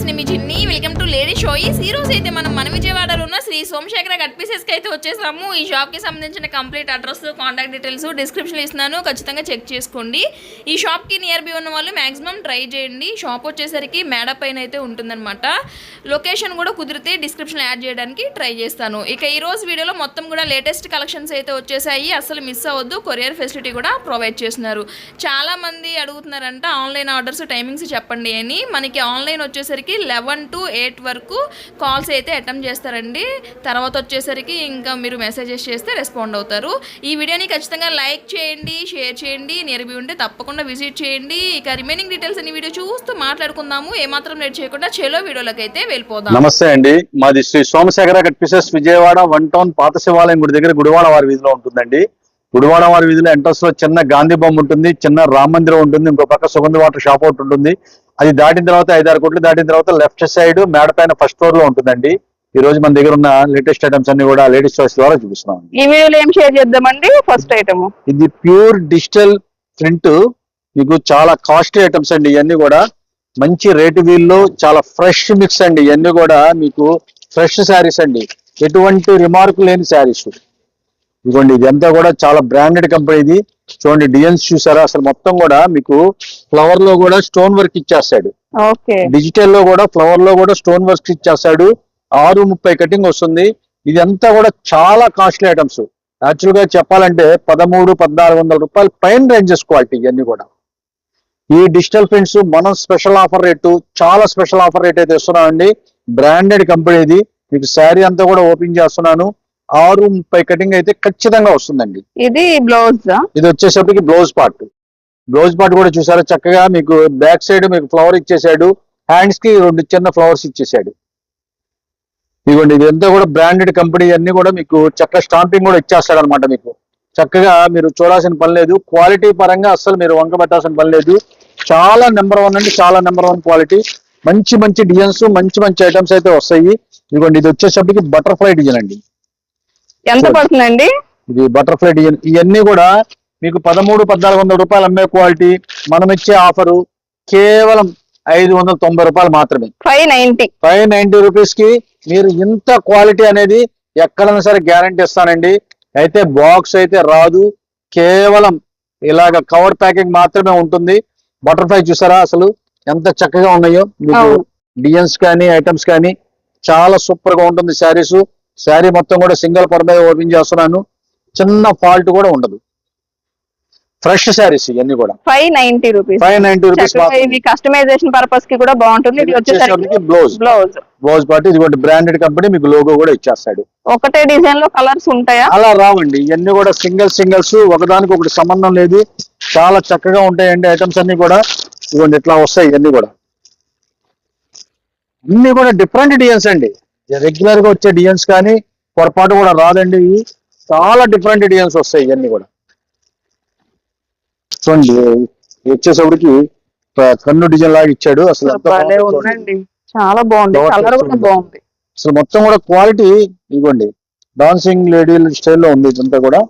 Friends నేను మీ చిన్ని welcome చోయిస్ ఈ రోజు అయితే మనం మన విజయవాడలో ఉన్న శ్రీ సోమశేఖర కట్కి అయితే వచ్చేసాము. ఈ షాప్కి సంబంధించిన complete address contact details description ఇస్తున్నాను. ఖచ్చితంగా చెక్ చేసుకోండి. ఈ షాప్కి నియర్ బై ఉన్న వాళ్ళు మాక్సిమం ట్రై చేయండి. షాప్ వచ్చేసరికి మేడ పైన అయితే ఉంటుందన్నమాట. లొకేషన్ కూడా కుదిరితే డిస్క్రిప్షన్ యాడ్ చేయడానికి ట్రై చేస్తాను. ఇక ఈ రోజు వీడియోలో మొత్తం కూడా లేటెస్ట్ కలెక్షన్స్ అయితే వచ్చేసాయి. అసలు మిస్ అవ్వద్దు. కొరియర్ ఫెసిలిటీ కూడా ప్రొవైడ్ చేస్తున్నారు. చాలా మంది అడుగుతున్నారంట ఆన్లైన్ ఆర్డర్స్ టైమింగ్స్ చెప్పండి అని. మనకి ఆన్లైన్ వచ్చేసరికి లెవెన్ టు ఎయిట్ వరకు కాల్స్ అయితే అటెంప్ట్ చేస్తారండి. తర్వాత వచ్చేసరికి ఇంకా మీరు మెసేజెస్ చేస్తే రెస్పాండ్ అవుతారు. ఈ వీడియోని ఖచ్చితంగా లైక్ చేయండి షేర్ చేయండి. నియర్బీ ఉంటే తప్పకుండా విజిట్ చేయండి. ఇక రిమైనింగ్ డీటెయిల్స్ అన్ని వీడియో చూస్తూ మాట్లాడుకుందాము. ఏమాత్రం లేట్ చేయకుండా చెలో వీడియోలోకి అయితే వెళ్ళిపోదాం. నమస్తే అండి. మాది Shri Somasekhara cut pieces Vijayawada one town పాత శివాలయం గుడి దగ్గర గుడివాడ వారి వీధిలో ఉంటుందండి. గుడివాడ వారి వీధిలో ఎంట్రన్స్లో చిన్న గాంధీ బొమ్మ ఉంటుంది చిన్న రామ మందిరం ఉంటుంది ఇంకో పక్క సుగంధ వాటర్ షాప్ ఒకటి ఉంటుంది. అది దాటిన తర్వాత ఐదారు కోట్లు దాటిన తర్వాత లెఫ్ట్ సైడ్ మేడ పైన ఫస్ట్ ఫ్లోర్లో ఉంటుందండి. ఈ రోజు మన దగ్గర ఉన్న లేటెస్ట్ ఐటమ్స్ అన్ని కూడా లేడీస్ చాయిస్ ద్వారా చూపిస్తున్నాం ఈ వీడియోలో ఏం షేర్ చేద్దామండి? First item. ఇది ప్యూర్ డిజిటల్ ప్రింట్. మీకు చాలా కాస్ట్లీ ఐటమ్స్ అండి ఇవన్నీ కూడా. మంచి రేటు వీల్లో చాలా ఫ్రెష్ మిక్స్ అండి ఇవన్నీ కూడా మీకు ఫ్రెష్ శారీస్ అండి. ఎటువంటి రిమార్క్ లేని శారీస్. ఇదిగోండి ఇదంతా కూడా చాలా బ్రాండెడ్ కంపెనీ ఇది. చూడండి డిజైన్స్ చూసారా? అసలు మొత్తం కూడా మీకు ఫ్లవర్లో కూడా స్టోన్ వర్క్ ఇచ్చేస్తాడు. డిజిటల్లో కూడా ఫ్లవర్లో కూడా స్టోన్ వర్క్ ఇచ్చేస్తాడు. ఆరు ముప్పై కటింగ్ వస్తుంది. ఇదంతా కూడా చాలా కాస్ట్లీ ఐటమ్స్ యాక్చువల్గా చెప్పాలంటే పదమూడు పద్నాలుగు వందల రూపాయలు పైన రేంజెస్ క్వాలిటీ ఇవన్నీ కూడా. ఈ డిజిటల్ ప్రింట్స్ మనం స్పెషల్ ఆఫర్ రేటు చాలా స్పెషల్ ఆఫర్ రేట్ అయితే ఇస్తున్నామండి. బ్రాండెడ్ కంపెనీ ఇది. మీకు శారీ అంతా కూడా ఓపెన్ చేస్తున్నాను. ఆరు ముప్పై కటింగ్ అయితే ఖచ్చితంగా వస్తుందండి. ఇది బ్లౌజ్ ఇది వచ్చేసరికి బ్లౌజ్ పార్ట్. బ్లౌజ్ పార్ట్ కూడా చూసారా? చక్కగా మీకు బ్యాక్ సైడ్ మీకు ఫ్లవర్ ఇచ్చేసాడు హ్యాండ్స్కి రెండు చిన్న ఫ్లవర్స్ ఇచ్చేసాడు ఇదిగోండి ఇదంతా కూడా బ్రాండెడ్ కంపెనీ అన్ని కూడా మీకు చక్కగా స్టాంపింగ్ కూడా ఇచ్చేస్తాడు అనమాట మీకు. చక్కగా మీరు చూడాల్సిన పని లేదు. క్వాలిటీ పరంగా అస్సలు మీరు వంక పెట్టాల్సిన పని లేదు. చాలా నెంబర్ వన్ అండి చాలా నెంబర్ వన్ క్వాలిటీ. మంచి మంచి డిజైన్స్ మంచి మంచి ఐటమ్స్ అయితే వస్తాయి. ఇదిగోండి ఇది వచ్చేసరికి బటర్ఫ్లై డిజైన్ అండి. ఎంత పడుతుందండి? ఇది బటర్ఫ్లై డిజైన్. ఇవన్నీ కూడా మీకు పదమూడు పద్నాలుగు వందల రూపాయలు అమ్మే క్వాలిటీ మనం ఇచ్చే ఆఫరు కేవలం ఐదు వందల తొంభై రూపాయలు మాత్రమే. ఫైవ్ నైన్టీ ఫైవ్ నైన్టీ రూపీస్కి మీరు ఇంత క్వాలిటీ అనేది ఎక్కడైనా సరే గ్యారంటీ ఇస్తానండి. అయితే బాక్స్ అయితే రాదు. కేవలం ఇలాగ కవర్ ప్యాకింగ్ మాత్రమే ఉంటుంది. బటర్ఫ్లై చూసారా అసలు ఎంత చక్కగా ఉన్నాయో. మీకు. డిజైన్స్ కానీ ఐటమ్స్ కానీ చాలా సూపర్గా ఉంటుంది శారీస్. శారీ మొత్తం కూడా సింగిల్ పర్ మీద ఓపెన్ చేస్తున్నాను. చిన్న ఫాల్ట్ కూడా ఉండదు. ఫ్రెష్ శారీస్ ఇవన్నీ కూడా. Five ninety rupees. Five ninety rupees customization పర్పస్కి కూడా బాగుంటుంది. బ్లౌజ్ బ్లౌజ్ బ్లౌజ్ ఇదిగోండి బ్రాండెడ్ కంపెనీ మీకు లోగో కూడా ఇచ్చేస్తాడు. ఒకటే డిజైన్లో కలర్స్ ఉంటాయా? అలా రావండి. ఇవన్నీ కూడా సింగిల్ సింగిల్స్ ఒకదానికి ఒకటి సంబంధం లేదు. చాలా చక్కగా ఉంటాయండి ఐటమ్స్ అన్ని కూడా. ఇదిగోండి ఇట్లా వస్తాయి ఇవన్నీ కూడా. అన్ని కూడా డిఫరెంట్ డిజైన్స్ అండి. రెగ్యులర్గా వచ్చే డిజైన్స్ కానీ పొరపాటు కూడా రాదండి. ఇవి చాలా డిఫరెంట్ డిజైన్స్ వస్తాయి ఇవన్నీ కూడా. చూడండి వచ్చేసరికి కన్ను డిజైన్ లాగా ఇచ్చాడు. అసలు చాలా బాగుంది. Dot కలర్ కూడా వచ్చింది. బాగుంది. అసలు మొత్తం కూడా క్వాలిటీ ఇవ్వండి. డాన్సింగ్ లేడీ స్టైల్లో ఉంది ఇదంతా కూడా.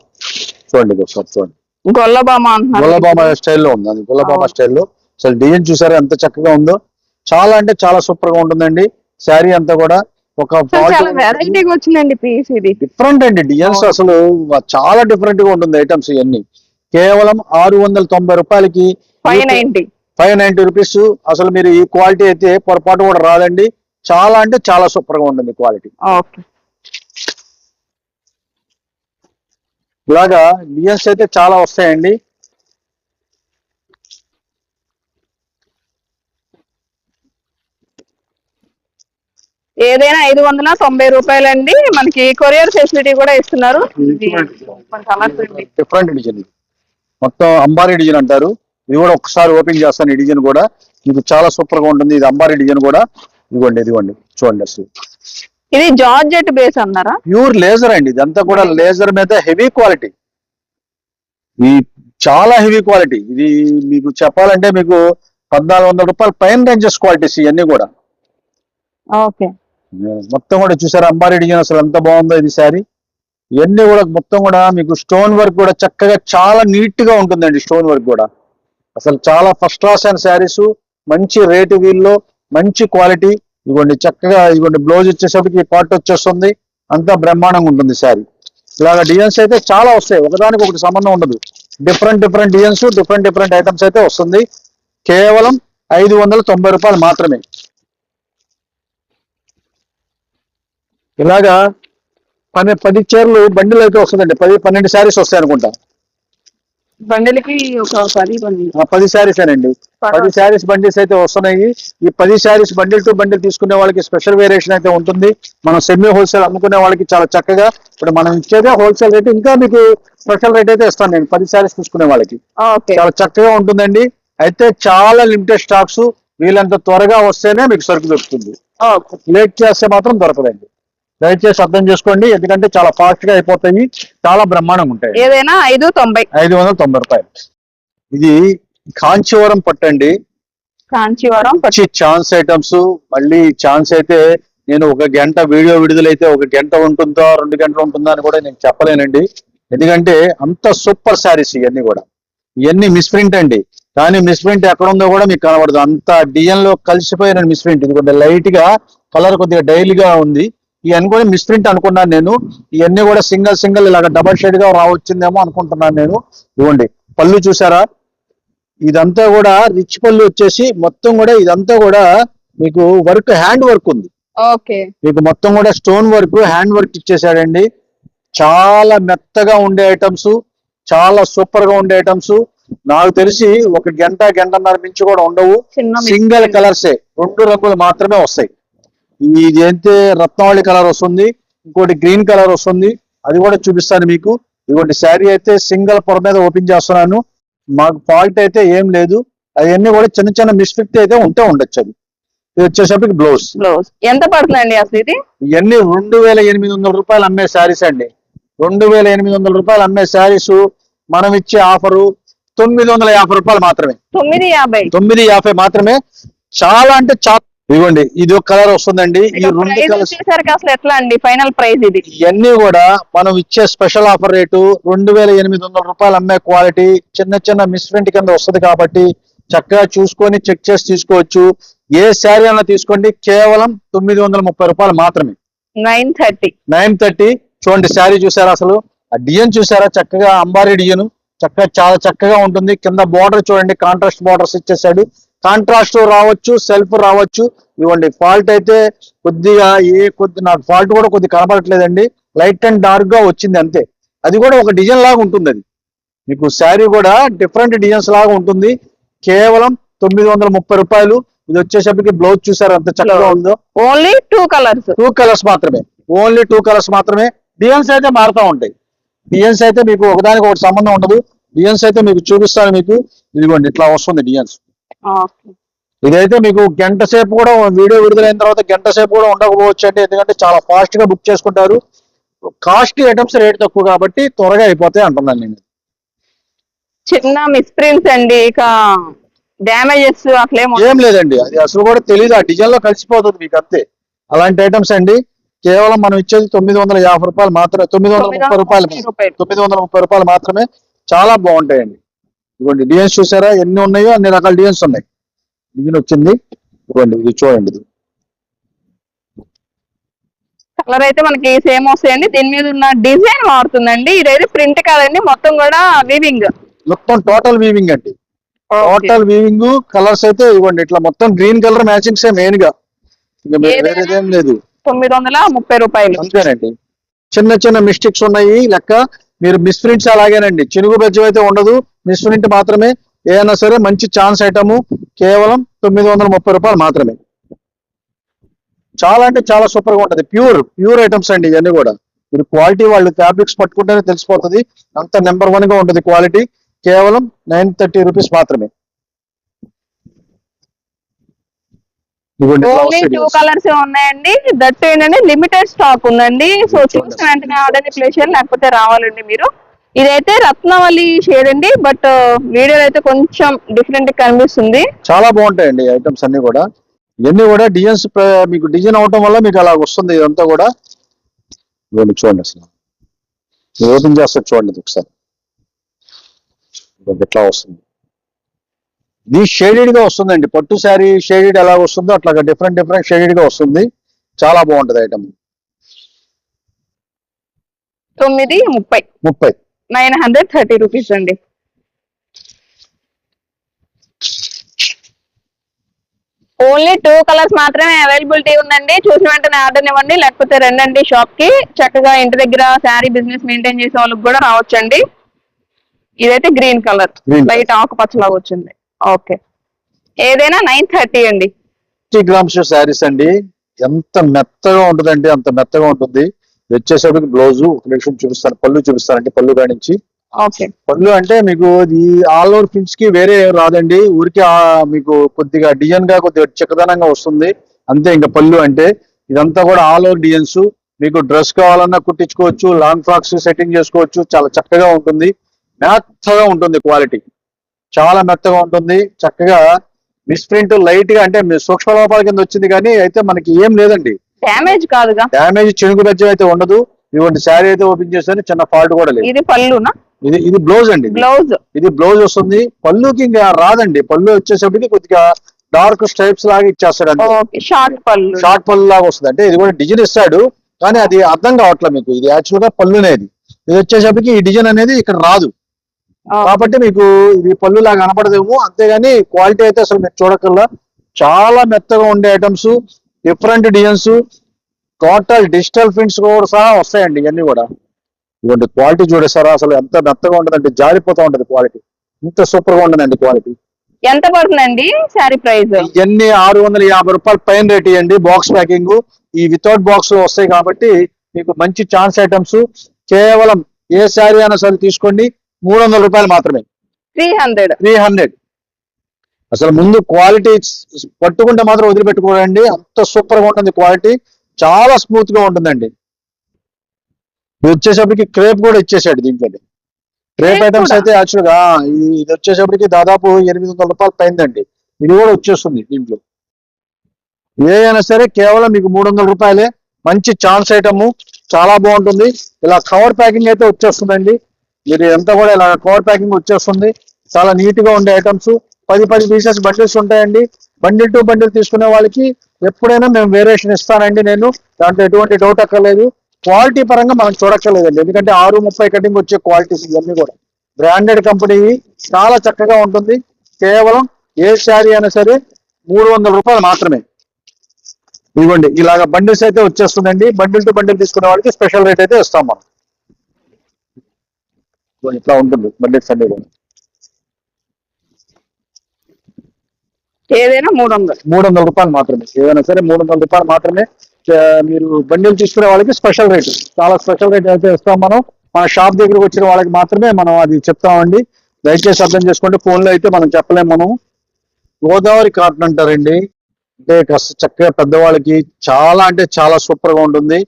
చూడండి ఒకసారి చూడండి. గొల్లబామ గుల్లబామ స్టైల్లో ఉంది. అది గుల్లబామ. స్టైల్లో అసలు డిజైన్ చూసారా ఎంత చక్కగా ఉందో. చాలా అంటే చాలా సూపర్గా ఉంటుందండి. శారీ అంతా కూడా ఒక వెరైటీగా వచ్చిందండి పీస్ ఇది. డిఫరెంట్ అండి డిజైన్స్ అవును. అసలు చాలా డిఫరెంట్గా ఉంటుంది ఐటమ్స్ ఇవన్నీ. కేవలం ఆరు వందల తొంభై రూపాయలకి five ninety five ninety rupees అసలు మీరు ఈ క్వాలిటీ అయితే పొరపాటు కూడా రాదండి. చాలా అంటే చాలా సూపర్గా ఉంటుంది క్వాలిటీ ఓకే ఇలాగా డిజైన్స్ అయితే చాలా వస్తాయండి. ఏదైనా ఐదు వందల తొంభై రూపాయలండి. మనకి కొరియర్ ఫెసిలిటీ కూడా ఇస్తున్నారు. అండి. డిఫరెంట్ డిజైన్ మొత్తం అంబారీ డిజైన్ అంటారు. ఇది కూడా ఒకసారి ఓపెన్ చేస్తాను ఈ డిజైన్ కూడా. ఇది చాలా సూపర్గా ఉంటుంది. ఇది అంబారీ డిజైన్ కూడా. ఇదిగోండి ఇదిగోండి. చూడండి అసలు. ఇది జార్జెట్ బేస్ అన్నారా? ప్యూర్ లేజర్ అండి. ఇదంతా కూడా లేజర్ మీద హెవీ క్వాలిటీ. ఈ చాలా హెవీ క్వాలిటీ. ఇది మీకు చెప్పాలంటే మీకు పద్నాలుగు వందల రూపాయల పైన రేంజెస్ క్వాలిటీస్ ఇవన్నీ కూడా. ఓకే. మొత్తం కూడా చూసారా? అంబారెడ్డి డిజైన్ అసలు ఎంత బాగుందో ఇది శారీ. ఇవన్నీ కూడా మొత్తం కూడా మీకు స్టోన్ వర్క్ కూడా చక్కగా చాలా నీట్గా ఉంటుందండి స్టోన్ వర్క్ కూడా. అసలు చాలా ఫస్ట్ క్లాస్ అయిన శారీస్ మంచి రేటు వీల్లో మంచి క్వాలిటీ. ఇదిగోండి చక్కగా ఇదిగోండి బ్లౌజ్ వచ్చేసరికి పార్ట్ వచ్చేస్తుంది. అంతా బ్రహ్మాండంగా ఉంటుంది శారీ. ఇలాగ డిజైన్స్ అయితే చాలా వస్తాయి. ఒకదానికి ఒకటి సంబంధం ఉండదు. Different different designs different different items అయితే వస్తుంది. కేవలం ఐదు వందల తొంభై రూపాయలు మాత్రమే. ఇలాగా పని పది చీరలు బండిలు అయితే వస్తుందండి. పది పన్నెండు శారీస్ వస్తాయి అనుకుంటా బండిలకి ఒక పది పది శారీస్ అండి. పది. శారీస్ బండిల్స్ అయితే వస్తున్నాయి. ఈ పది శారీస్ బండిల్ టు బండిల్ తీసుకునే వాళ్ళకి స్పెషల్ వేరియేషన్ అయితే ఉంటుంది. మనం సెమీ హోల్సేల్ అమ్ముకునే వాళ్ళకి చాలా చక్కగా ఇప్పుడు మనం ఇచ్చేదే హోల్సేల్ రేట్. ఇంకా మీకు స్పెషల్ రేట్ అయితే ఇస్తాను నేను. పది శారీస్ తీసుకునే వాళ్ళకి. చాలా చక్కగా ఉంటుందండి. అయితే చాలా లిమిటెడ్ స్టాక్స్ వీళ్ళంత త్వరగా వస్తేనే మీకు సరుకు దొరుకుతుంది. లేట్ చేస్తే మాత్రం దొరకదండి. దయచేసి అర్థం చేసుకోండి ఎందుకంటే చాలా ఫాస్ట్గా అయిపోతాయి చాలా బ్రహ్మాండంగా ఉంటాయి. ఏదైనా ఐదు తొంభై. ఐదు వందల తొంభై రూపాయలు. ఇది కాంచీవరం పట్టండి. కాంచీవరం ఛాన్స్ ఐటమ్స్ మళ్ళీ ఛాన్స్ అయితే నేను ఒక గంట వీడియో విడుదలైతే ఒక గంట ఉంటుందో రెండు గంటలు ఉంటుందో అని కూడా నేను చెప్పలేనండి. ఎందుకంటే అంత సూపర్ శారీస్ ఇవన్నీ కూడా. ఇవన్నీ మిస్ప్రింట్ అండి. కానీ మిస్ప్రింట్ ఎక్కడ ఉందో కూడా మీకు కనబడదు. అంత డిజైన్లో కలిసిపోయిన మిస్ప్రింట్ ఇది కొద్దిగా లైట్గా కలర్ కొద్దిగా డైలీగా ఉంది. ఇవన్నీ కూడా మిస్ప్రింట్ అనుకున్నాను నేను. ఇవన్నీ కూడా సింగిల్ సింగిల్ ఇలాగ డబల్ షేడ్గా రావచ్చిందేమో అనుకుంటున్నాను నేను. ఇవ్వండి. పళ్ళు చూసారా? ఇదంతా కూడా రిచ్ పళ్ళు వచ్చేసి మొత్తం కూడా ఇదంతా కూడా మీకు వర్క్ హ్యాండ్ వర్క్ ఉంది. మీకు మొత్తం కూడా స్టోన్ వర్క్ హ్యాండ్ వర్క్ ఇచ్చేసాడండి చాలా మెత్తగా ఉండే ఐటమ్స్ చాలా సూపర్గా ఉండే ఐటమ్స్ నాకు తెలిసి ఒక గంట గంటన్నర నుంచి కూడా ఉండవు. సింగిల్ కలర్సే రెండు రంగులు మాత్రమే వస్తాయి. ఇది అయితే రత్నావళి కలర్ వస్తుంది ఇంకోటి గ్రీన్ కలర్ వస్తుంది అది కూడా చూపిస్తాను మీకు. ఇదిగోటి శారీ అయితే సింగిల్ పొర మీద ఓపెన్ చేస్తున్నాను. మాకు ఫాల్ట్ అయితే ఏం లేదు. అవన్నీ కూడా చిన్న చిన్న మిస్ఫిట్ అయితే ఉంటే ఉండొచ్చు అది. ఇది వచ్చేసరికి బ్లౌజ్. బ్లౌజ్. ఎంత పడుతుందండి అసలు ఇది? ఇవన్నీ రెండు వేల ఎనిమిది వందల రూపాయలు అమ్మే శారీస్ అండి. రెండు వేల ఎనిమిది వందల రూపాయలు అమ్మే శారీస్ మనం ఇచ్చే ఆఫరు తొమ్మిది వందల యాభై రూపాయలు మాత్రమే. తొమ్మిది యాభై. తొమ్మిది యాభై మాత్రమే. చాలా అంటే చాలా ఇదిగోండి ఇది ఒక కలర్ వస్తుందండి. ఈ రెండు కలర్స్ వచ్చేసరికి అసలు ఎట్లా అండి? ఫైనల్ ప్రైస్ ఇది. ఇవన్నీ కూడా మనం ఇచ్చే స్పెషల్ ఆఫర్ రేటు రెండు వేల ఎనిమిది వందల రూపాయలు అమ్మే క్వాలిటీ చిన్న చిన్న మిస్ప్రింట్ కింద వస్తుంది కాబట్టి చక్కగా చూసుకొని చెక్ చేసి తీసుకోవచ్చు. ఏ శారీ అన్నా తీసుకోండి కేవలం తొమ్మిది వందల ముప్పై రూపాయలు మాత్రమే. నైన్ థర్టీ నైన్ థర్టీ చూడండి శారీ చూసారా అసలు? ఆ డిజైన్ చూసారా? చక్కగా అంబారీ డిజైన్. చక్కగా చాలా చక్కగా ఉంటుంది. కింద బార్డర్ చూడండి కాంట్రాస్ట్ బార్డర్స్ ఇచ్చేసాడు కాంట్రాస్ట్ రావచ్చు సెల్ఫ్ రావచ్చు. ఇవ్వండి ఫాల్ట్ అయితే కొద్దిగా ఏ కొద్ది నాకు ఫాల్ట్ కూడా కొద్ది కనబడట్లేదండి లైట్ అండ్ డార్క్గా వచ్చింది అంతే. అది కూడా ఒక డిజైన్ లాగా ఉంటుంది అది. మీకు శారీ కూడా డిఫరెంట్ డిజైన్స్ లాగా ఉంటుంది. కేవలం తొమ్మిది వందల ముప్పై రూపాయలు. ఇది వచ్చేసరికి బ్లౌజ్ చూసారు ఎంత చక్కగా ఉందో? Only two colours two colours మాత్రమే. ఓన్లీ టూ కలర్స్ మాత్రమే. డిజైన్స్ అయితే మారుతూ ఉంటాయి. డిజైన్స్ అయితే మీకు ఒకదానికి ఒకటి సంబంధం ఉండదు. డిజైన్స్ అయితే మీకు చూపిస్తాను మీకు. ఇదిగోండి ఇట్లా వస్తుంది డిజైన్స్ ఇదైతే మీకు గంట సేపు కూడా వీడియో విడుదలైన తర్వాత గంట సేపు కూడా ఉండకపోవచ్చు అండి ఎందుకంటే చాలా ఫాస్ట్గా బుక్ చేసుకుంటారు. కాస్ట్లీ ఐటమ్స్ రేట్ తక్కువ కాబట్టి త్వరగా అయిపోతాయి అంటున్నాను నేను. చిన్న మిస్ప్రింట్స్ అండి. ఇక డ్యామేజెస్ అట్లేమో ఏం లేదండి. అది అసలు కూడా తెలియదు ఆ డిజైన్లో కలిసిపోతుంది మీకు అంతే. అలాంటి ఐటమ్స్ అండి. కేవలం మనం ఇచ్చేది తొమ్మిది వందల యాభై రూపాయలు మాత్రమే. తొమ్మిది వందల ముప్పై రూపాయలు. తొమ్మిది వందల ముప్పై రూపాయలు మాత్రమే చాలా బాగుంటాయండి. ఇదిగోండి డిజైన్స్ చూసారా? ఎన్ని ఉన్నాయో అన్ని రకాల డిజైన్స్ ఉన్నాయి. డిజైన్ వచ్చింది. ఇదిగోండి ఇది చూడండి. ఇది కలర్ అయితే మనకి సేమ్ వస్తాయండి. దీని మీద ఉన్న డిజైన్ మారుతుందండి. ఇదైతే ప్రింట్ కాదండి. మొత్తం కూడా వివింగ్ మొత్తం టోటల్ వీవింగ్ అండి. టోటల్ వీవింగ్ కలర్స్ అయితే ఇవ్వండి ఇట్లా మొత్తం గ్రీన్ కలర్ మ్యాచింగ్స్ మెయిన్గా. వేరేదేం లేదు. తొమ్మిది వందల ముప్పై రూపాయలు. అంతేనండి. చిన్న చిన్న మిస్టేక్స్ ఉన్నాయి లెక్క. మీరు మిస్ప్రింట్స్ అలాగేనండి. చినుగు బెజ్జం అయితే ఉండదు. మిస్ప్రింట్ మాత్రమే. ఏదైనా సరే మంచి ఛాన్స్ ఐటము కేవలం తొమ్మిది వందల ముప్పై రూపాయలు మాత్రమే. చాలా అంటే చాలా సూపర్గా ఉంటది. ప్యూర్ ప్యూర్ ఐటమ్స్ అండి ఇవన్నీ కూడా. మీరు క్వాలిటీ వాళ్ళు ఫ్యాబ్రిక్స్ పట్టుకుంటేనే తెలిసిపోతుంది. అంత నెంబర్ వన్గా ఉంటుంది క్వాలిటీ కేవలం నైన్ థర్టీ రూపీస్ మాత్రమే. Only two. కలర్స్ ఉన్నాయండి. దట్ ఏంటంటే లిమిటెడ్ స్టాక్ ఉందండి. సో చూసిన వెంటనే ఆర్డర్ ప్లేస్ చేయాలి లేకపోతే రావాలండి మీరు. ఇదైతే రత్నవల్లి షేడ్ అండి బట్ వీడియో అయితే కొంచెం డిఫరెంట్ కనిపిస్తుంది. చాలా బాగుంటాయండి ఐటమ్స్ అన్ని కూడా. ఇవన్నీ కూడా డిజైన్స్ మీకు డిజైన్ అవటం వల్ల మీకు అలా వస్తుంది ఇదంతా కూడా. ఇవన్నీ చూడండి అసలు. ఓపెన్ చేస్తారు చూడండి ఒకసారి. ఇట్లా వస్తుంది? ఇది షేడెడ్గా వస్తుందండి. పట్టు శారీ షేడెడ్ ఎలా వస్తుందో అట్లా డిఫరెంట్ డిఫరెంట్ షేడెడ్గా వస్తుంది. చాలా బాగుంటది ఐటమ్ తొమ్మిది ముప్పై. ముప్పై. నైన్ హండ్రెడ్ థర్టీ రూపీస్ అండి. ఓన్లీ టూ కలర్స్ మాత్రమే అవైలబిలిటీ ఉందండి. చూసిన వెంటనే ఆర్డర్ ఇవ్వండి. లేకపోతే రండి షాప్కి. చక్కగా ఇంటి దగ్గర శారీ బిజినెస్ మెయింటైన్ చేసే వాళ్ళకి కూడా రావచ్చండి. ఇదైతే గ్రీన్ కలర్. లైట్ ఆకుపచ్చలాగా వచ్చింది. ఓకే. ఏదైనా నైన్ థర్టీ అండి. ఫిఫ్టీ గ్రామ్స్ శారీస్ అండి. ఎంత మెత్తగా ఉంటుందండి అంత మెత్తగా ఉంటుంది. ఇది వచ్చేసరికి బ్లౌజ్ ఒక నిమిషం చూపిస్తాను. పళ్ళు చూపిస్తానండి పళ్ళు కానించి. ఓకే. పళ్ళు అంటే మీకు ఈ ఆల్ ఓవర్ ప్రింట్స్కి వేరే రాదండి. ఊరికి మీకు కొద్దిగా డిజైన్గా కొద్దిగా చిక్కదనంగా వస్తుంది. అంతే ఇంకా పళ్ళు అంటే ఇదంతా కూడా ఆల్ ఓవర్ డిజైన్స్. మీకు డ్రెస్ కావాలన్నా కుట్టించుకోవచ్చు లాంగ్ ఫ్రాక్స్ సెట్టింగ్ చేసుకోవచ్చు. చాలా చక్కగా ఉంటుంది. మెత్తగా ఉంటుంది క్వాలిటీ. చాలా మెత్తగా ఉంటుంది. చక్కగా మిస్ప్రింట్ లైట్గా అంటే సూక్ష్మ లోపాల కింద వచ్చింది కానీ అయితే మనకి ఏం లేదండి. డ్యామేజ్ కాదుగా. డ్యామేజ్ చెనుగు బెజ్జం అయితే ఉండదు. ఇటువంటి శారీ అయితే ఓపెన్ చేస్తే చిన్న ఫాల్ట్ కూడా లేదు. ఇది పళ్ళునా? ఇది ఇది బ్లౌజ్ అండి. బ్లౌజ్. ఇది బ్లౌజ్ వస్తుంది. పళ్ళుకి ఇంకా రాదండి. పళ్ళు వచ్చేసరికి కొద్దిగా డార్క్ స్ట్రైప్స్ లాగా ఇచ్చేస్తాడు ఓకే షార్ట్ పళ్ళు. షార్ట్ పళ్ళు లాగా వస్తుంది. అంటే ఇది కూడా డిజైన్ ఇస్తాడు కానీ అది అర్థం కావట్లేదు మీకు. ఇది యాక్చువల్గా పళ్ళునేది ఇది. వచ్చేసరికి ఈ డిజైన్ అనేది ఇక్కడ రాదు. కాబట్టి మీకు ఇది పళ్ళు లాగా కనపడదేమో. అంతేగాని క్వాలిటీ అయితే అసలు మీరు చూడకల్లా చాలా మెత్తగా ఉండే items different designs total digital prints కూడా సహా వస్తాయండి ఇవన్నీ కూడా. ఇవ్వండి క్వాలిటీ చూడేసారా అసలు ఎంత మెత్తగా ఉంటుందంటే జారిపోతా ఉంటది క్వాలిటీ ఇంత సూపర్గా ఉంటుందండి క్వాలిటీ ఎంత పడుతుందండి శారీ ప్రైస్? ఇవన్నీ ఆరు వందల యాభై రూపాయలు పైన రేట్ ఇవ్వండి బాక్స్ ప్యాకింగ్ ఈ వితౌట్ బాక్స్ వస్తాయి కాబట్టి మీకు మంచి ఛాన్స్ ఐటమ్స్ కేవలం ఏ శారీ అయినా సరే తీసుకోండి. మూడు వందల రూపాయలు మాత్రమే. త్రీ హండ్రెడ్ త్రీ హండ్రెడ్ అసలు ముందు క్వాలిటీ పట్టుకుంటే మాత్రం వదిలిపెట్టుకోరండి అంత సూపర్గా ఉంటుంది క్వాలిటీ చాలా స్మూత్గా ఉంటుందండి వచ్చేసరికి క్రేప్ కూడా ఇచ్చేసాడు దీంట్లో క్రేప్ ఐటమ్స్? అయితే యాక్చువల్గా ఇది వచ్చేసరికి దాదాపు ఎనిమిది వందల రూపాయలు పైందండి. ఇది కూడా వచ్చేస్తుంది దీంట్లో. ఏ అయినా సరే కేవలం మీకు మూడు వందల రూపాయలే. మంచి ఛాన్స్ ఐటమ్ చాలా బాగుంటుంది. ఇలా కవర్ ప్యాకింగ్ అయితే వచ్చేస్తుందండి. మీరు ఎంత కూడా ఇలా కవర్ ప్యాకింగ్ వచ్చేస్తుంది. చాలా నీట్గా ఉండే ఐటమ్స్ పది పది పీసెస్ బండిల్స్ ఉంటాయండి. బండిల్ టు బండిల్ తీసుకునే వాళ్ళకి ఎప్పుడైనా మేము వేరియేషన్ ఇస్తానండి నేను. దాంట్లో ఎటువంటి డౌట్ అక్కర్లేదు. క్వాలిటీ పరంగా మనం చూడక్కర్లేదండి. ఎందుకంటే ఆరు ముప్పై కటింగ్ వచ్చే క్వాలిటీస్ ఇవన్నీ కూడా. బ్రాండెడ్ కంపెనీ చాలా చక్కగా ఉంటుంది. కేవలం ఏ శారీ అయినా సరే మూడు వందల రూపాయలు మాత్రమే. ఇవ్వండి ఇలాగ బండిల్స్ అయితే వచ్చేస్తుందండి. బండిల్ టు బండిల్ తీసుకునే వాళ్ళకి స్పెషల్ రేట్ అయితే ఇస్తాం మనం. ఇట్లా ఉంటుంది బండిల్స్ అన్ని కూడా. ఏదైనా మూడు వందలు. మూడు వందల రూపాయలు మాత్రమే. ఏదైనా సరే మూడు వందల రూపాయలు మాత్రమే మీరు బండిల్ తీసుకునే వాళ్ళకి స్పెషల్ రేట్ చాలా స్పెషల్ రేట్ అయితే ఇస్తాం మనం. మన షాప్ దగ్గరకు వచ్చిన వాళ్ళకి మాత్రమే మనం అది చెప్తామండి. దయచేసి అర్థం చేసుకోండి. ఫోన్లో అయితే మనం చెప్పలేం మనం. గోదావరి కాటన్ అంటారండి. అంటే కాస్త చక్కగా పెద్దవాళ్ళకి చాలా అంటే చాలా సూపర్గా ఉంటుంది.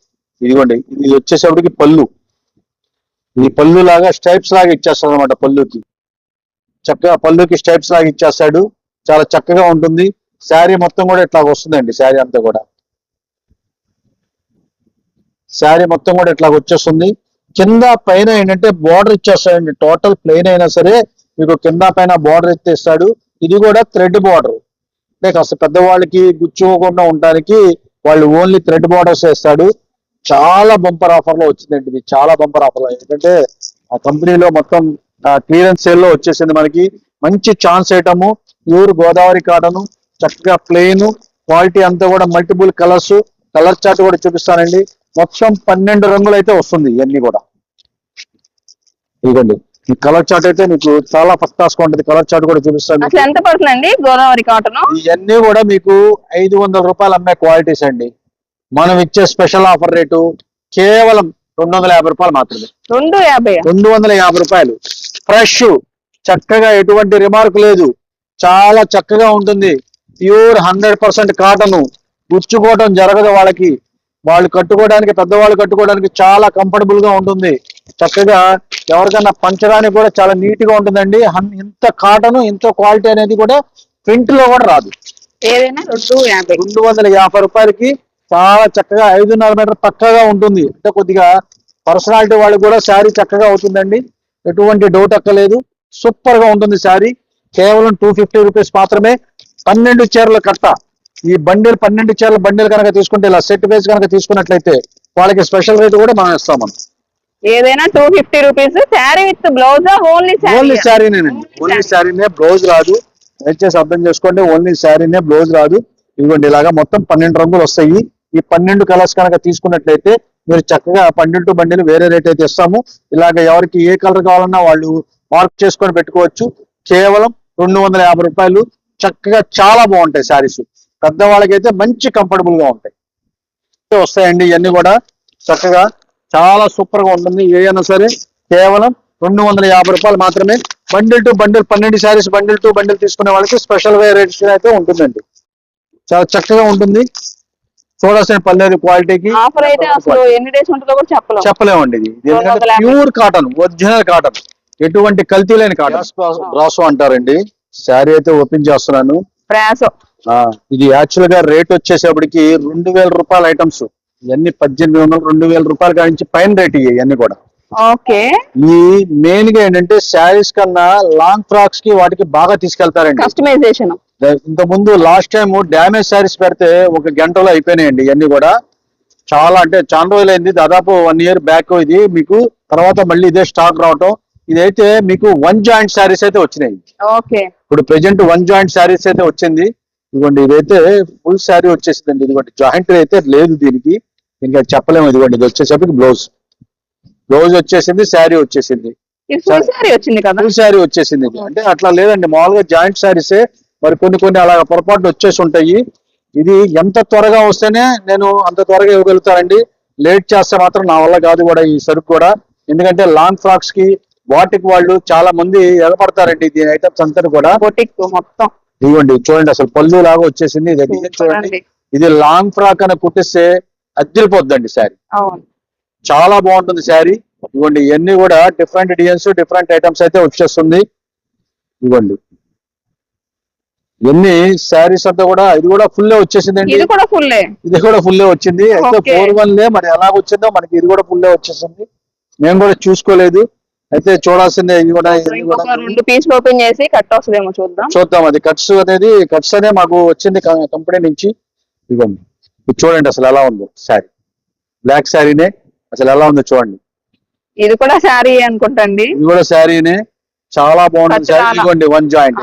ఇదిగోండి ఇది వచ్చేసరికి పళ్ళు. ఈ పళ్ళు లాగా స్టైప్స్ లాగా ఇచ్చేస్తాడు అనమాట పళ్ళుకి చక్కగా పళ్ళుకి స్టైప్స్ లాగా ఇచ్చేస్తాడు. చాలా చక్కగా ఉంటుంది. శారీ మొత్తం కూడా ఇట్లా వస్తుందండి శారీ అంతా కూడా. శారీ మొత్తం కూడా ఇట్లా వచ్చేస్తుంది. కింద పైన ఏంటంటే బార్డర్ ఇచ్చేస్తాడండి. టోటల్ ప్లెయిన్ అయినా సరే మీకు కింద పైన బార్డర్ ఇస్తాడు ఇది కూడా థ్రెడ్ బార్డర్ అంటే కాస్త పెద్దవాళ్ళకి గుచ్చుకోకుండా ఉండడానికి వాళ్ళు ఓన్లీ థ్రెడ్ బార్డర్స్ వేస్తాడు. చాలా బంపర్ ఆఫర్లో వచ్చిందండి ఇది. చాలా బంపర్ ఆఫర్లో. ఎందుకంటే ఆ కంపెనీలో మొత్తం క్లియరెన్స్ సేల్లో వచ్చేసింది మనకి. మంచి chance item pure Godavari cotton చక్కగా ప్లెయిన్ క్వాలిటీ అంతా కూడా మల్టిపుల్ కలర్స్ కలర్ చార్ట్ కూడా చూపిస్తానండి. మొత్తం పన్నెండు రంగులు అయితే వస్తుంది ఇవన్నీ కూడా. ఇదిగోండి. ఈ కలర్ చార్ట్ అయితే మీకు చాలా ఫస్ట్ క్లాస్ ఉంటుంది కలర్ చార్ట్ కూడా చూపిస్తాను ఎంత పడుతుందండి గోదావరి కాటన్ ఇవన్నీ కూడా మీకు ఐదు వందల రూపాయలు అమ్మే క్వాలిటీస్ అండి. మనం ఇచ్చే స్పెషల్ ఆఫర్ రేటు కేవలం రెండు వందల యాభై రూపాయలు మాత్రమే. రెండు యాభై రెండు వందల యాభై రూపాయలు. ఫ్రెష్ చక్కగా ఎటువంటి రిమార్క్ లేదు. చాలా చక్కగా ఉంటుంది. ప్యూర్ హండ్రెడ్ పర్సెంట్ కాటన్ గుచ్చుకోవడం జరగదు వాళ్ళకి. వాళ్ళు కట్టుకోవడానికి పెద్దవాళ్ళు కట్టుకోవడానికి చాలా కంఫర్టబుల్గా ఉంటుంది. చక్కగా ఎవరికైనా పంచడానికి కూడా చాలా నీట్గా ఉంటుందండి ఇంత కాటన్ ఇంత క్వాలిటీ అనేది కూడా ప్రింట్లో కూడా రాదు. ఏదైనా రెండు వందల యాభై రూపాయలకి చాలా చక్కగా ఐదున్నర మీటర్ పక్కగా ఉంటుంది. అంటే కొద్దిగా పర్సనాలిటీ వాళ్ళకి కూడా శారీ చక్కగా అవుతుందండి. ఎటువంటి డౌట్ అక్కలేదు సూపర్గా ఉంటుంది శారీ. కేవలం టూ ఫిఫ్టీ రూపీస్ మాత్రమే. పన్నెండు చీరలు కట్ట. ఈ బండిల్ పన్నెండు చీరల బండిల్ కనుక తీసుకుంటే ఇలా సెట్ వేసి కనుక తీసుకున్నట్లయితే వాళ్ళకి స్పెషల్ రేట్ కూడా మనం ఇస్తాం మనం. ఏదైనా two fifty rupees sari with blouse only only శారీనేనండి only శారీనే బ్లౌజ్ రాదు. దయచేసి అర్థం చేసుకోండి ఓన్లీ శారీనే బ్లౌజ్ రాదు. ఇదిగోండి ఇలాగా మొత్తం పన్నెండు రంగులు వస్తాయి. ఈ పన్నెండు కలర్స్ కనుక తీసుకున్నట్లయితే మీరు చక్కగా పన్నెండు టు వేరే రేట్ అయితే ఇస్తాము. ఇలాగ ఎవరికి ఏ కలర్ కావాలన్నా వాళ్ళు మార్క్ చేసుకొని పెట్టుకోవచ్చు. కేవలం రెండు వందల యాభై రూపాయలు. చక్కగా చాలా బాగుంటాయి శారీస్. పెద్దవాళ్ళకైతే మంచి కంఫర్టబుల్గా ఉంటాయి. వస్తాయండి ఇవన్నీ కూడా. చక్కగా చాలా సూపర్గా ఉంటుంది. ఏదైనా సరే కేవలం రెండు వందల యాభై రూపాయలు మాత్రమే. బండిల్ టు బండిల్ పన్నెండు శారీస్ బండిల్ టు బండిల్ తీసుకునే వాళ్ళకి స్పెషల్ వే రేట్స్ అయితే ఉంటుందండి. చాలా చక్కగా ఉంటుంది. చూడాల్సిన పర్లేదు క్వాలిటీకి ఆఫర్ అయితే అసలు ఎన్ని డేస్ ఉంటుందో కూడా చెప్పలేము చెప్పలేమండి ఇది. Pure cotton original cotton. ఎటువంటి కల్తీ లేని కాటన్. బ్రాసో అంటారండి. శారీ అయితే ఓపెన్ చేస్తున్నాను. ప్రాసో ఆ, ఇది యాక్చువల్గా రేట్ వచ్చేసేపటికి రెండు వేల రూపాయల ఐటమ్స్ ఇవన్నీ పద్దెనిమిది వందలు రెండు వేల రూపాయల కాడి నుంచి పైన రేట్ ఇవన్నీ కూడా. ఓకే. ఈ మెయిన్గా ఏంటంటే శారీస్ కన్నా లాంగ్ ఫ్రాక్స్కి వాటికి బాగా తీసుకెళ్తారండి. కస్టమైజేషన్ ఇంత ముందు లాస్ట్ టైం డ్యామేజ్ శారీస్ పెడితే ఒక గంటలో అయిపోయినాయండి ఇవన్నీ కూడా. చాలా అంటే చాలా రోజులైంది. దాదాపు వన్ ఇయర్ బ్యాక్ ఇది. మీకు తర్వాత మళ్ళీ ఇదే స్టాక్ రావటం. ఇదైతే మీకు వన్ జాయింట్ శారీస్ అయితే వచ్చినాయి. ఇప్పుడు ప్రెజెంట్ వన్ జాయింట్ శారీస్ అయితే వచ్చింది. ఇదిగోండి ఇదైతే ఫుల్ శారీ వచ్చేసిందండి. ఇదిగోండి జాయింట్ అయితే లేదు దీనికి. దీనికి చెప్పలేము. ఇదిగోండి ఇది వచ్చేసరికి బ్లౌజ్ బ్లౌజ్ వచ్చేసింది శారీ వచ్చేసింది. ఫుల్ శారీ వచ్చింది. అంటే అట్లా లేదండి. మామూలుగా జాయింట్ శారీసే మరి కొన్ని కొన్ని అలా పొరపాటు వచ్చేసి ఉంటాయి. ఇది ఎంత త్వరగా వస్తేనే నేను అంత త్వరగా ఇవ్వగలుగుతానండి. లేట్ చేస్తే మాత్రం నా వల్ల కాదు కూడా ఈ సరుకు కూడా. ఎందుకంటే లాంగ్ ఫ్రాక్స్కి వాటికి వాళ్ళు చాలా మంది ఎగపడతారండి దీని ఐటమ్స్ అంతా కూడా. మొత్తం. ఇదిగోండి చూడండి అసలు పళ్ళు లాగా వచ్చేసింది. ఇది చూడండి. ఇది లాంగ్ ఫ్రాక్ అని కుట్టిస్తే అద్దరిపోద్దండి శారీ. చాలా బాగుంటుంది శారీ. ఇదిగోండి ఇవన్నీ కూడా డిఫరెంట్ డిజైన్స్ డిఫరెంట్ ఐటమ్స్ అయితే వచ్చేస్తుంది. ఇదిగోండి. ఎన్ని శారీస్ అంతా కూడా ఇది కూడా ఫుల్ వచ్చేసిందండి. ఇది కూడా ఫుల్ ఇది కూడా ఫుల్ వచ్చింది. అయితే. ఫోర్ వన్ లే మరి ఎలా వచ్చిందో మనకి ఇది కూడా ఫుల్ వచ్చేసింది. మేము కూడా చూసుకోలేదు. అయితే చూడాల్సిందే ఇది కూడా రెండు పీసులు ఓపెన్ చేసి కట్ వస్తుందేమో చూద్దాం. చూద్దాం అది. కట్స్ అనేది కట్స్ అనే మాకు వచ్చింది కంపెనీ నుంచి. ఇవ్వండి ఇది చూడండి అసలు ఎలా ఉందో శారీ. బ్లాక్ శారీనే. అసలు ఎలా ఉందో చూడండి. ఇది కూడా శారీ అనుకుంటండి ఇది కూడా శారీనే. చాలా బాగుంటుంది శారీ. ఇదిగోండి వన్ జాయింట్.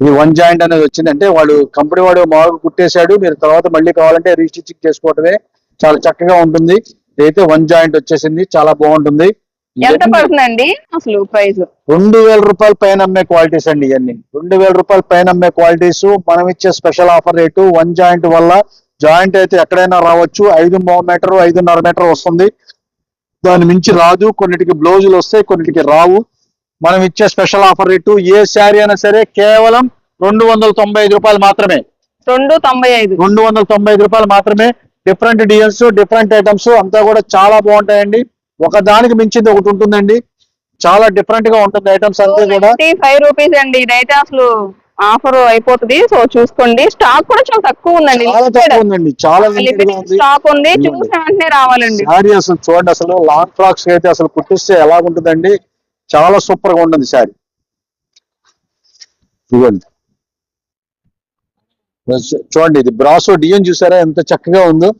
ఇది వన్ జాయింట్ అనేది వచ్చింది. అంటే వాడు కంపెనీ వాడు మామూలుగా కుట్టేశాడు. మీరు తర్వాత మళ్ళీ కావాలంటే రీస్టిచింగ్ చేసుకోవటమే చాలా చక్కగా ఉంటుంది. ఇదైతే వన్ జాయింట్ వచ్చేసింది. చాలా బాగుంటుంది. ఎంత పడుతుందండి అసలు ప్రైస్? రెండు వేల రూపాయల పైన అమ్మే క్వాలిటీస్ అండి ఇవన్నీ. రెండు వేల రూపాయల పైన అమ్మే క్వాలిటీస్ మనం ఇచ్చే special offer rate one joint వల్ల జాయింట్ అయితే ఎక్కడైనా రావచ్చు. ఐదు మీటర్ ఐదున్నర మీటర్ వస్తుంది. దాని మించి రాదు. కొన్నిటికి బ్లౌజులు వస్తాయి కొన్నిటికి రావు. మనం ఇచ్చే స్పెషల్ ఆఫర్ రేటు ఏ శారీ అయినా సరే కేవలం రెండు వందల తొంభై ఐదు రూపాయలు మాత్రమే. రెండు తొంభై ఐదు. రెండు వందల తొంభై ఐదు రూపాయలు మాత్రమే. డిఫరెంట్ డిజైన్స్ డిఫరెంట్ ఐటమ్స్ అంతా కూడా చాలా బాగుంటాయండి. ఒక దానికి మించింది ఒకటి ఉంటుందండి. చాలా డిఫరెంట్గా ఉంటుంది ఐటమ్స్ అంతా కూడా. ఫైవ్ రూపీస్ అండి. ఇదైతే అసలు ఆఫర్ అయిపోతుంది. సో చూసుకోండి. స్టాక్ కూడా చాలా తక్కువ ఉందండి. చాలా తక్కువ ఉందండి. చాలా స్టాక్ ఉంది. ఇదిగోండి. చూసిన వెంటనే రావాలండి. శారీ అసలు చూడండి అసలు లాంగ్ ఫ్రాక్స్ అయితే అసలు కుట్టిస్తే ఎలా ఉంటుందండి చాలా సూపర్గా ఉంటుంది శారీ. ఇదిగోండి. చూడండి ఇది బ్రాసో డిఎన్ చూసారా? ఎంత చక్కగా ఉందో.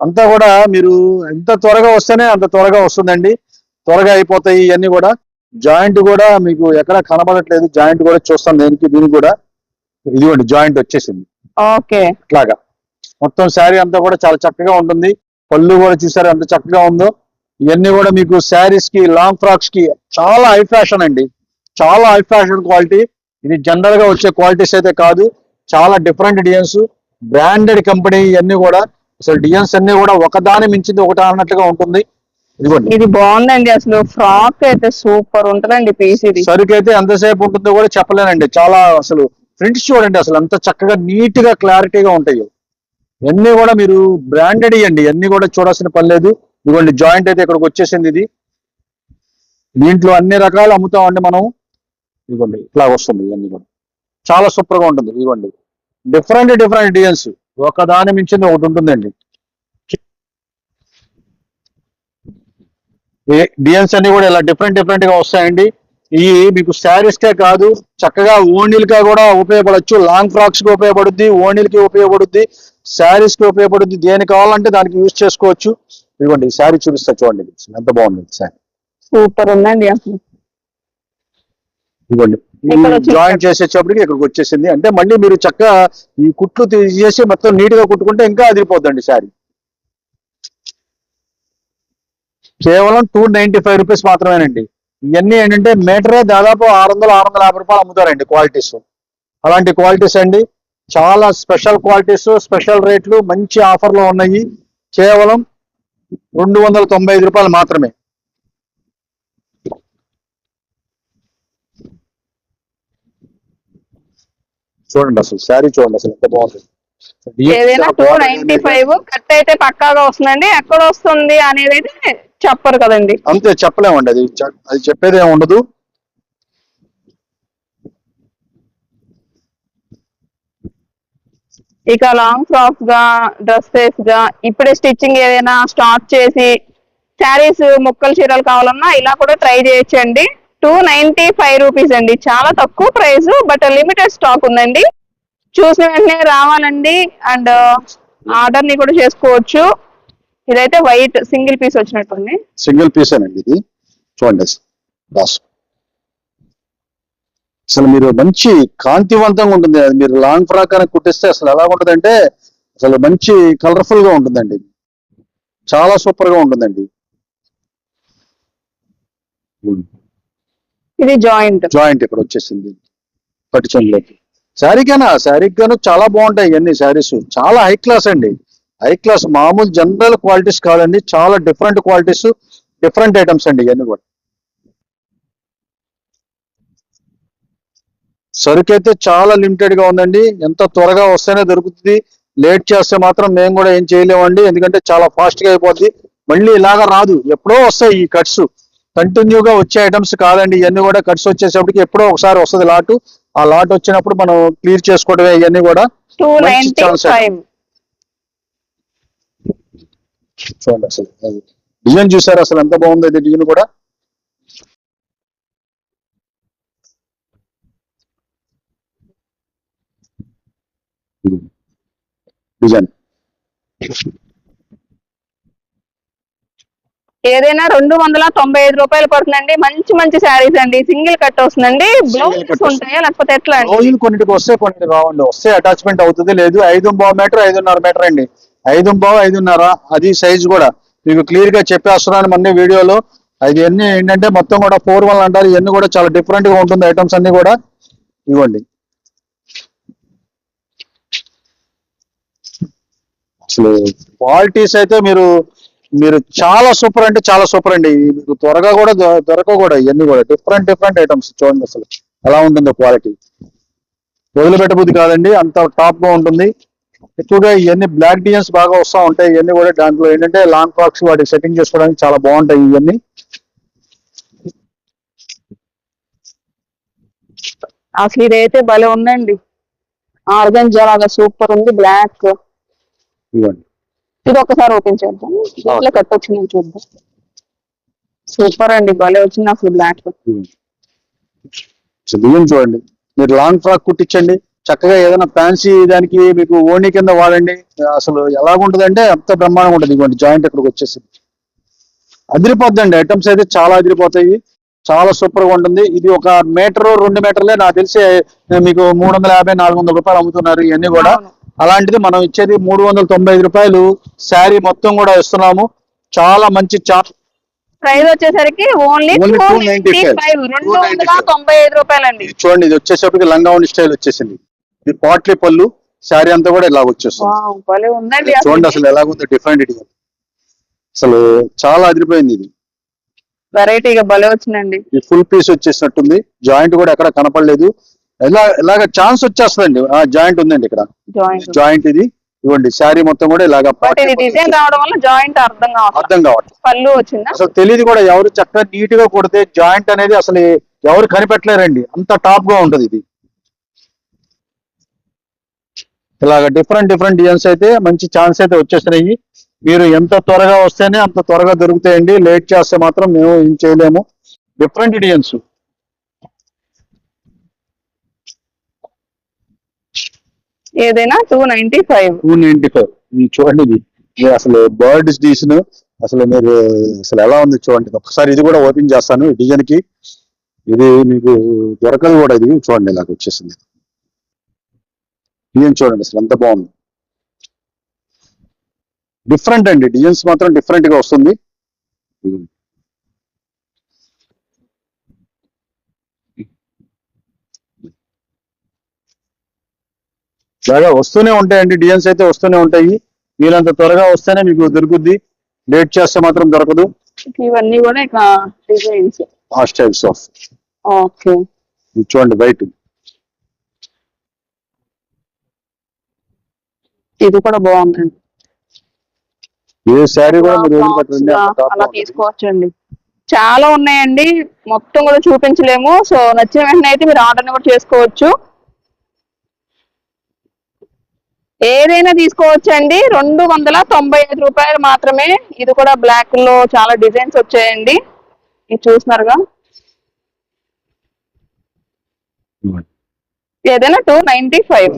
అంతా కూడా మీరు ఎంత త్వరగా వస్తేనే అంత త్వరగా వస్తుందండి. త్వరగా అయిపోతాయి ఇవన్నీ కూడా. జాయింట్ కూడా మీకు ఎక్కడ కనబడట్లేదు. జాయింట్ కూడా చూస్తాను దేనికి దీనికి కూడా. ఇదిగోండి జాయింట్ వచ్చేసింది. ఓకే. ఇట్లాగా. మొత్తం శారీ అంతా కూడా చాలా చక్కగా ఉంటుంది. పళ్ళు కూడా చూసారు? ఎంత చక్కగా ఉందో. ఇవన్నీ కూడా మీకు శారీస్కి లాంగ్ ఫ్రాక్స్కి చాలా హై ఫ్యాషన్ అండి. చాలా హై ఫ్యాషన్ క్వాలిటీ ఇది జనరల్గా వచ్చే క్వాలిటీస్ అయితే కాదు. చాలా డిఫరెంట్ డిజైన్స్ బ్రాండెడ్ కంపెనీ ఇవన్నీ కూడా. అసలు డిజైన్స్ అన్ని కూడా ఒకదాని మించింది ఒకటి అన్నట్టుగా ఉంటుంది. ఇదిగోండి. ఇది బాగుందండి. అసలు ఫ్రాక్ అయితే సూపర్ ఉంటదండి పీస్ ఇది. సరుకు అయితే ఎంతసేపు ఉంటుందో కూడా చెప్పలేనండి. చాలా అసలు ప్రింట్స్ చూడండి అసలు ఎంత చక్కగా నీట్గా క్లారిటీగా ఉంటాయి. ఇవన్నీ కూడా మీరు బ్రాండెడ్ ఇవ్వండి ఇవన్నీ కూడా చూడాల్సిన పని లేదు. ఇదిగోండి జాయింట్ అయితే ఇక్కడికి వచ్చేసింది ఇది. దీంట్లో అన్ని రకాలు అమ్ముతామండి మనం. ఇదిగోండి ఇట్లా వస్తుంది ఇవన్నీ కూడా. చాలా సూపర్గా ఉంటుంది ఇదిగోండి. డిఫరెంట్ డిఫరెంట్ డిజైన్స్ ఒక దాని మించింది ఒకటి ఉంటుందండి. డిజైన్స్ అన్ని కూడా ఇలా డిఫరెంట్ డిఫరెంట్గా వస్తాయండి. ఇవి మీకు శారీస్కే కాదు చక్కగా ఓణీలకే కూడా ఉపయోగపడచ్చు. లాంగ్ ఫ్రాక్స్కి ఉపయోగపడుద్ది ఓణీలకి ఉపయోగపడుద్ది. శారీస్కి ఉపయోగపడుద్ది దేనికి కావాలంటే దానికి యూజ్ చేసుకోవచ్చు. ఇదిగోండి ఈ శారీ చూపిస్తా చూడండి. ఎంత బాగుంది శారీ. సూపర్ ఉందండి అసలు. ఇదిగోండి. జాయిన్ చేసేటప్పటికి ఇక్కడికి వచ్చేసింది. అంటే మళ్ళీ మీరు చక్కగా ఈ కుట్లు తీసేసి మొత్తం నీట్గా కుట్టుకుంటే ఇంకా అదిరిపోద్దండి శారీ. కేవలం టూ నైన్టీ ఫైవ్ రూపీస్ మాత్రమేనండి. ఇవన్నీ ఏంటంటే మీటరే దాదాపు ఆరు వందలు ఆరు వందల యాభై రూపాయలు అమ్ముతారండి క్వాలిటీస్. అలాంటి క్వాలిటీస్ అండి. చాలా స్పెషల్ క్వాలిటీస్ స్పెషల్ రేట్లు మంచి ఆఫర్లో ఉన్నాయి. కేవలం రెండు వందల తొంభై ఐదు రూపాయలు మాత్రమే. చూడండి అసలు శారీ చూడండి అసలు ఎంత బాగుంది. ఏదైనా టూ నైన్టీ ఫైవ్ కట్ అయితే పక్కాగా వస్తుందండి. ఎక్కడ వస్తుంది అనేది చెప్పరు కదండి. అంతే చెప్పలేమండి. అది అది చెప్పేది ఏమి ఉండదు. ఇక లాంగ్ ఫ్రాక్స్గా డ్రెస్సెస్గా ఇప్పుడే స్టిచ్చింగ్ ఏదైనా స్టార్ట్ చేసి శారీస్ ముక్కలు చీరలు కావాలన్నా ఇలా కూడా ట్రై చేయొచ్చండి. టూ నైన్టీ ఫైవ్ రూపీస్ అండి. చాలా తక్కువ ప్రైస్ బట్ లిమిటెడ్ స్టాక్ ఉందండి. చూసిన వెంటనే రావాలండి. అండ్ ఆర్డర్ uh, ని కూడా చేసుకోవచ్చు. ఇదైతే వైట్ సింగిల్ పీస్ వచ్చినట్టుంది. సింగిల్ పీస్ అండి ఇది. చూడండి. అసలు. మీరు మంచి కాంతివంతంగా ఉంటుంది. అది మీరు లాంగ్ ఫ్రాక్ అని కుట్టిస్తే అసలు ఎలా ఉంటుందంటే అసలు మంచి కలర్ఫుల్గా ఉంటుందండి. చాలా సూపర్గా ఉంటుందండి. ఇది జాయింట్. జాయింట్ ఇక్కడ వచ్చేసింది. పట్టు చెంగులోకి శారీకేనా? శారీకి గాను చాలా బాగుంటాయి ఇవన్నీ శారీస్. చాలా హై క్లాస్ అండి. హై క్లాస్ మామూలు జనరల్ క్వాలిటీస్ కాదండి. చాలా డిఫరెంట్ క్వాలిటీస్ డిఫరెంట్ ఐటమ్స్ అండి ఇవన్నీ కూడా. సరుకు అయితే చాలా లిమిటెడ్గా ఉందండి. ఎంత త్వరగా వస్తేనే దొరుకుతుంది. లేట్ చేస్తే మాత్రం మేము కూడా ఏం చేయలేమండి. ఎందుకంటే చాలా ఫాస్ట్గా అయిపోద్ది. మళ్ళీ ఇలాగా రాదు. ఎప్పుడో వస్తాయి ఈ కట్స్ కంటిన్యూగా వచ్చే ఐటమ్స్ కాదండి. ఇవన్నీ కూడా కట్స్ వచ్చేసప్పటికి ఎప్పుడో ఒకసారి వస్తుంది లాటు ఆ లాట్ వచ్చినప్పుడు మనం క్లియర్ చేసుకోవడమే ఇవన్నీ కూడా. చూడండి అసలు. డిజైన్ చూసారు అసలు? ఎంత బాగుంది ఇది డిజైన్ కూడా. డిజైన్ ఏదైనా రెండు వందల తొంభై ఐదు రూపాయలు పడుతుందండి. మంచి మంచి శారీస్ అండి. సింగిల్ కట్ వస్తుందండి. cut బ్లౌజ్ వస్తుంది. ఉంటాయా? లేకపోతే ఎట్లా రోజులు కొన్నిటికి వస్తే కొన్నిటికి రావండి. వస్తే అటాచ్మెంట్ అవుతుంది. లేదు ఐదు బావు మీటర్ ఐదున్నర మీటర్ అండి. ఐదు బావు ఐదున్నర అది సైజ్ కూడా. మీకు క్లియర్గా చెప్పేస్తున్నాను మొన్న వీడియోలో. అది అన్ని ఏంటంటే మొత్తం కూడా ఫోర్ వన్ అంటారు. ఇవన్నీ కూడా చాలా డిఫరెంట్గా ఉంటుంది. ఐటమ్స్ అన్ని కూడా. ఇవ్వండి. క్వాలిటీస్ అయితే మీరు మీరు చాలా సూపర్ అంటే చాలా సూపర్ అండి. మీకు త్వరగా కూడా దొ- దొరకవు కూడా ఇవన్నీ కూడా డిఫరెంట్ డిఫరెంట్ ఐటమ్స్ చూడండి అసలు. ఎలా ఉంటుందో క్వాలిటీ వదిలిపెట్టబుద్ధి కాదండి. అంత టాప్గా ఉంటుంది. ఎక్కువగా ఇవన్నీ బ్లాక్ డిజైన్స్ బాగా వస్తూ ఉంటాయి. ఇవన్నీ కూడా దాంట్లో ఏంటంటే లాంగ్ ఫ్రాక్స్ వాటికి సెట్టింగ్ చేసుకోవడానికి చాలా బాగుంటాయి ఇవన్నీ. అసలు ఇదైతే భలే ఉందండి. ఆర్గన్ లాగా సూపర్ ఉంది బ్లాక్ ఇవ్వండి. ఇది ఒకసారి ఓపెన్ చేద్దాం. ఇట్లా కట్ వచ్చిందని చూద్దాం. సూపర్ అండి భలే వచ్చింది అసలు బ్లాక్. బియ్యం చూడండి. మీరు లాంగ్ ఫ్రాక్ కుట్టించండి. చక్కగా ఏదైనా ఫ్యాన్సీ దానికి మీకు ఓణి కింద వాడండి. అసలు ఎలాగుంటదంటే అంత బ్రహ్మాండంగా ఉంటుంది. ఇవ్వండి జాయింట్ ఇక్కడికి వచ్చేసింది. అదిరిపోద్దండి. ఐటమ్స్ అయితే చాలా అదిరిపోతాయి. చాలా సూపర్గా ఉంటుంది. ఇది ఒక మీటర్ రెండు మీటర్లే నాకు తెలిసి మీకు మూడు వందల యాభై నాలుగు వందల రూపాయలు అమ్ముతున్నారు ఇవన్నీ కూడా. అలాంటిది మనం ఇచ్చేది మూడు వందల తొంభై ఐదు రూపాయలు శారీ మొత్తం కూడా ఇస్తున్నాము. చాలా మంచి ప్రైస్ వచ్చేసరికి only Only two 295. Ninety five రెండు వందల తొంభై ఐదు రూపాయలండి. ఇది చూడండి ఇది వచ్చేసరికి లంగావని స్టైల్ వచ్చేసింది. ఇది పాట్లీ పళ్ళు శారీ అంతా కూడా ఇలా వచ్చేస్తుంది. చూడండి అసలు. ఎలాగుందో డిఫరెంట్ డిజైన్ అసలు చాలా అదిరిపోయింది ఇది. వెరైటీగా భలే వచ్చిందండి. Full piece వచ్చేసినట్టుంది. జాయింట్ కూడా ఎక్కడ కనపడలేదు. ఎలా ఇలాగ ఛాన్స్ వచ్చేస్తుందండి? ఆ జాయింట్ ఉందండి ఇక్కడ. జాయింట్ ఇది. ఇవ్వండి శారీ మొత్తం కూడా ఇలాగ బట్ ఇది డిజైన్ రావడం వల్ల జాయింట్ అర్థం కావట్లేదు అర్థం కావట్లేదు పళ్ళు వచ్చిందా? అసలు తెలియదు కూడా ఎవరు చక్కగా నీట్గా కొడితే జాయింట్ అనేది అసలు ఎవరు కనిపెట్టలేరండి. అంత టాప్గా ఉంటది ఇది. ఇలాగ డిఫరెంట్ డిఫరెంట్ డిజైన్స్ అయితే మంచి ఛాన్స్ అయితే వచ్చేసినాయి మీరు ఎంత త్వరగా వస్తేనే అంత త్వరగా దొరుకుతాయండి. లేట్ చేస్తే మాత్రం మేము ఏం చేయలేము. డిఫరెంట్ డిజైన్స్ ఏదైనా two ninety five two ninety five చూడండి ఇది. అసలు బర్డ్ డిజైన్ అసలు మీరు అసలు ఎలా ఉంది చూడండి. ఒకసారి ఇది కూడా ఓపెన్ చేస్తాను. ఈ డిజైన్కి. ఇది మీకు దొరకదు కూడా ఇది. చూడండి ఇలాగ వచ్చేసింది. డిజైన్ చూడండి అసలు ఎంత బాగుంది. డిఫరెంట్ అండి. డిజైన్స్ మాత్రం డిఫరెంట్గా వస్తుంది. బాగా వస్తూనే ఉంటాయండి. డిజైన్స్ అయితే వస్తూనే ఉంటాయి. వీలంత త్వరగా వస్తేనే మీకు దొరుకుద్ది. లేట్ చేస్తే మాత్రం దొరకదు. ఇవన్నీ కూడా ఇక డిజైన్స్. Styles of. ఓకే. చూడండి బయట. ఇది కూడా బాగుందండి. ఏ శారీ కూడా మీరు అలా. తీసుకోవచ్చండి. చాలా ఉన్నాయండి. మొత్తం కూడా చూపించలేము. సో నచ్చిన వెంటనే అయితే మీరు ఆర్డర్ కూడా చేసుకోవచ్చు. ఏదైనా తీసుకోవచ్చు అండి రెండు వందల తొంభై ఐదు రూపాయలు మాత్రమే. ఇది కూడా బ్లాక్లో చాలా డిజైన్స్ వచ్చాయండి. ఇది చూస్తున్నారుగా. ఏదైనా టూ నైన్టీ ఫైవ్